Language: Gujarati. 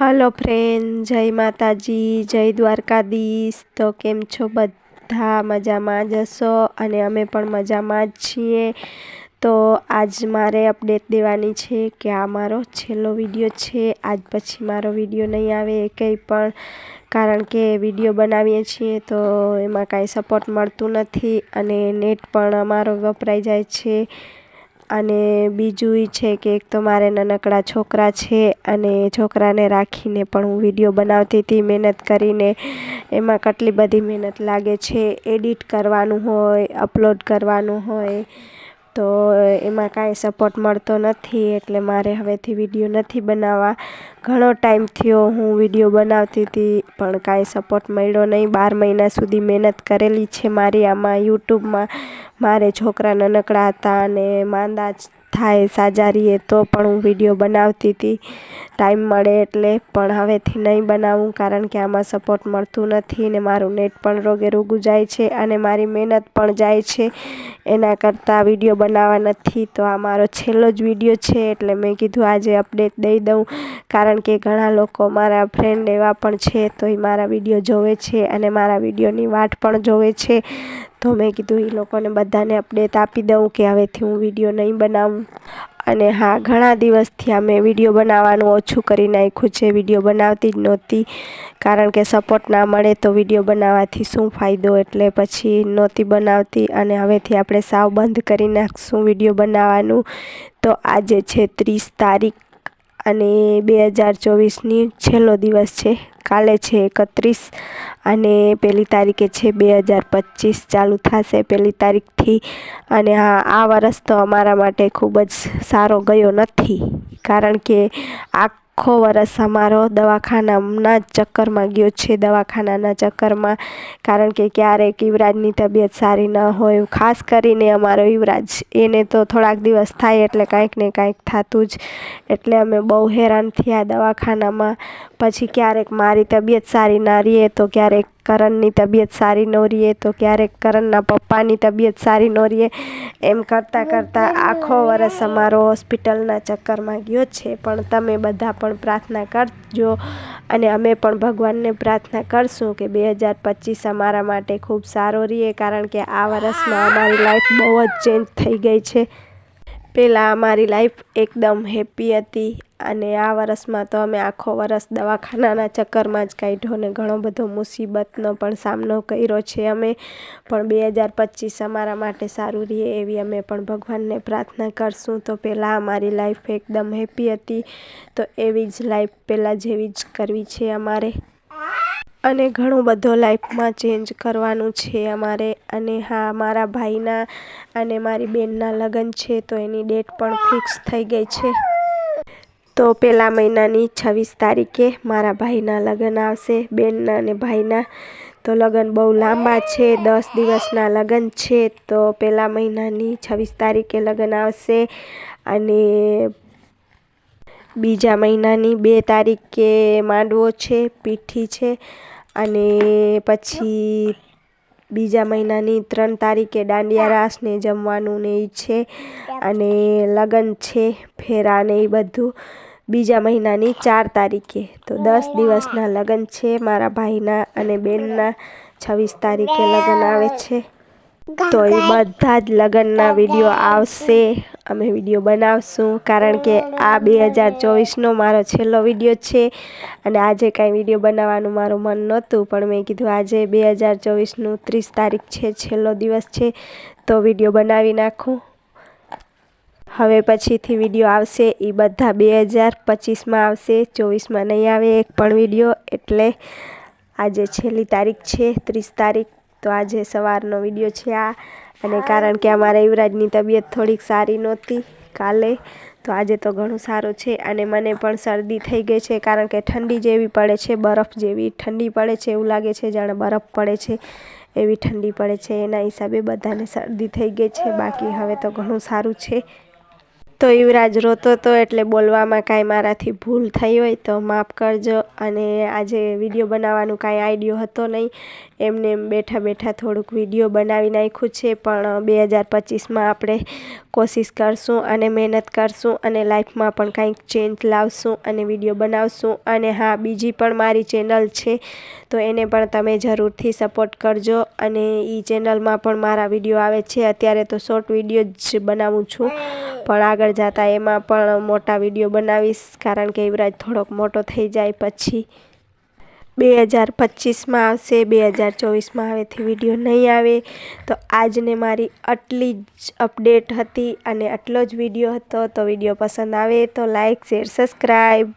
હલો ફ્રેન્ડ જય માતાજી, જય દ્વારકાધીશ. તો કેમ છો બધા? મજામાં જ હશો? અને અમે પણ મજામાં જ છીએ. તો આજ મારે અપડેટ દેવાની છે કે આ મારો છેલ્લો વીડિયો છે. આજ પછી મારો વીડિયો નહીં આવે કંઈ પણ. કારણ કે વીડિયો બનાવીએ છીએ તો એમાં કાંઈ સપોર્ટ મળતું નથી અને નેટ પણ અમારો વપરાઈ જાય છે. અને બીજું એ છે કે એક તો મારે નાનકડા છોકરા છે અને છોકરાને રાખીને પણ હું વીડિયો બનાવતી હતી, મહેનત કરીને. એમાં કેટલી બધી મહેનત લાગે છે, એડિટ કરવાનું હોય, અપલોડ કરવાનું હોય. તો એમાં કાંઈ સપોર્ટ મળતો નથી એટલે મારે હવેથી વીડિયો નથી બનાવવા. ઘણો ટાઈમ થયો હું વીડિયો બનાવતી હતી, પણ કાંઈ સપોર્ટ મળ્યો નહીં. બાર મહિના સુધી મહેનત કરેલી છે મારી આમાં યુટ્યુબમાં મારે છોકરા, નાનકડા હતા અને માંદા થાય સાજા રહીએ તો પણ હું વીડિયો બનાવતી હતી. ટાઈમ મળે એટલે પણ હવેથી નહીં બનાવું કારણ કે આમાં સપોર્ટ મળતું નથી ને મારું નેટ પણ રોગે રોગું જાય છે અને મારી મહેનત પણ જાય છે. એના કરતાં વીડિયો બનાવવા નથી તો આ મારો છેલ્લો જ વીડિયો છે એટલે મેં કીધું આજે અપડેટ દઈ દઉં કારણ કે ઘણા લોકો મારા ફ્રેન્ડ એવા પણ છે તો એ મારા વીડિયો જોવે છે અને મારા વિડીયોની વાટ પણ જોવે છે. તો મેં કીધું એ લોકોને બધાને અપડેટ આપી દઉં કે હવેથી હું વીડિયો નહીં બનાવું. અને હા, ઘણા દિવસથી અમે વીડિયો બનાવવાનું ઓછું કરી નાખ્યું છે. વીડિયો બનાવતી જ નહોતી. કારણ કે સપોર્ટ ના મળે તો વીડિયો બનાવવાથી શું ફાયદો? એટલે પછી નહોતી બનાવતી. અને હવેથી આપણે સાવ બંધ કરી નાખશું વીડિયો બનાવવાનું. તો આજે છે ત્રીસ તારીખ. અને બે હજાર ચોવીસની છેલ્લો દિવસ છે. કાલે છે એકત્રીસ અને પહેલી તારીખે છે બે હજાર પચીસ. ચાલુ થશે પહેલી તારીખથી. અને હા, આ વરસ તો અમારા માટે ખૂબ જ સારો ગયો નથી. કારણ કે આખો વરસ અમારો દવાખાનાના જ ચક્કરમાં ગયો છે, દવાખાનાના ચક્કરમાં. કારણ કે ક્યારેક યુવરાજની તબિયત સારી ન હોય ખાસ કરીને અમારો યુવરાજ. એને તો થોડાક દિવસ થાય એટલે કાંઈક ને કાંઈક થતું જ. એટલે અમે બહુ હેરાન થયા દવાખાનામાં. પછી ક્યારેક મારી તબિયત સારી ના રહીએ તો ક્યારેક કરણની તબિયત સારી ન રહીએ તો ક્યારેક કરણના પપ્પાની તબિયત સારી ન રહીએ. એમ કરતાં કરતાં આખો વરસ અમારો હોસ્પિટલના ચક્કરમાં ગયો છે. પણ તમે બધા પણ પ્રાર્થના કરજો અને અમે પણ ભગવાનને પ્રાર્થના કરશું કે બે હજાર પચીસ અમારા માટે ખૂબ સારો રહીએ, કારણ કે આ વર્ષમાં અમારી લાઈફ બહુ જ ચેન્જ થઈ ગઈ છે. પહેલાં અમારી લાઈફ એકદમ હેપી હતી અને આ વર્ષમાં તો અમે આખો વર્ષ દવાખાનાના ચક્કરમાં જ કાઢ્યો ને ઘણો બધો મુસીબતનો પણ સામનો કર્યો છે અમે. પણ બે હજાર પચીસ અમારા માટે સારું રહે એવી અમે પણ ભગવાનને પ્રાર્થના કરશું. તો પહેલાં અમારી લાઈફ એકદમ હેપી હતી. તો એવી જ લાઈફ પહેલાં જેવી જ કરવી છે અમારે. અને ઘણું બધો લાઈફમાં ચેન્જ કરવાનું છે અમારે. અને હા, મારા ભાઈના અને મારી બેનના લગ્ન છે, તો એની ડેટ પણ ફિક્સ થઈ ગઈ છે. તો પહેલા મહિનાની છવ્વીસ તારીખે મારા ભાઈના લગ્ન આવશે, બેનના અને ભાઈના. તો લગ્ન બહુ લાંબા છે, દસ દિવસના લગ્ન છે, તો પહેલા મહિનાની છવ્વીસ તારીખે લગ્ન આવશે. અને બીજા મહિનાની બે તારીખે માંડવો છે, પીઠી છે. અને પછી બીજા મહિનાની ત્રણ તારીખે દાંડિયા રાસને જમવાનું ને એ છે. અને લગ્ન છે, ફેરા ને એ બધું. બીજા મહિનાની ચાર તારીખે. તો દસ દિવસના લગ્ન છે મારા ભાઈના અને બેનના. છવ્વીસ તારીખે લગ્ન આવે છે. તો એ બધા જ લગ્નના વીડિયો આવશે. અમે વીડિયો બનાવશું, કારણ કે આ બે હજાર ચોવીસનો મારો છેલ્લો વીડિયો છે. અને આજે કાંઈ વીડિયો બનાવવાનું મારું મન નહોતું, પણ મેં કીધું આજે બે હજાર ચોવીસનું ત્રીસ તારીખ છે, છેલ્લો દિવસ છે, તો વીડિયો બનાવી નાખું. હવે પછીથી વીડિયો આવશે, એ બધા બે હજાર પચીસમાં આવશે, ચોવીસમાં નહીં આવે એક પણ વીડિયો, એટલે આજે છેલ્લી તારીખ છે, ત્રીસ તારીખ, તો આજે સવારનો વીડિયો છે આ. અને કારણ કે અમારા યુવરાજની તબિયત થોડીક સારી નહોતી કાલે, તો આજે તો ઘણું સારું છે અને મને પણ શરદી થઈ ગઈ છે કારણ કે ઠંડી જેવી પડે છે, બરફ જેવી ઠંડી પડે છે એવું લાગે છે જાણે બરફ પડે છે એવી ઠંડી પડે છે. એના હિસાબે બધાને શરદી થઈ ગઈ છે, બાકી હવે તો ઘણું સારું છે. તો યુવરાજ રોતો હતો એટલે બોલવામાં કાંઈ મારાથી ભૂલ થઈ હોય તો માફ કરજો. અને આજે વીડિયો બનાવવાનું કાંઈ આઈડિયો હતો નહીં. એમને એમ બેઠા બેઠા થોડુંક વીડિયો બનાવી નાખ્યું છે, પણ બે હજાર પચીસમાં આપણે કોશિશ કરશું અને મહેનત કરશું અને લાઈફમાં પણ કંઈક ચેન્જ લાવશું અને વીડિયો બનાવશું. અને હા, બીજી પણ મારી ચેનલ છે, તો એને પણ તમે જરૂરથી સપોર્ટ કરજો. અને એ ચેનલમાં પણ મારા વીડિયો આવે છે. અત્યારે તો શોર્ટ વીડિયો જ બનાવું છું. પણ આગળ જતાં એમાં પણ મોટા વીડિયો બનાવીશ, કારણ કે યુવરાજ થોડોક મોટો થઈ જાય પછી. બે હજાર પચીસમાં આવશે, બે હજાર ચોવીસમાં હવેથી વીડિયો નહીં આવે. તો આજને મારી આટલી જ અપડેટ હતી અને આટલો જ વીડિયો હતો. તો વીડિયો પસંદ આવે તો લાઇક શેર, સબસ્ક્રાઈબ.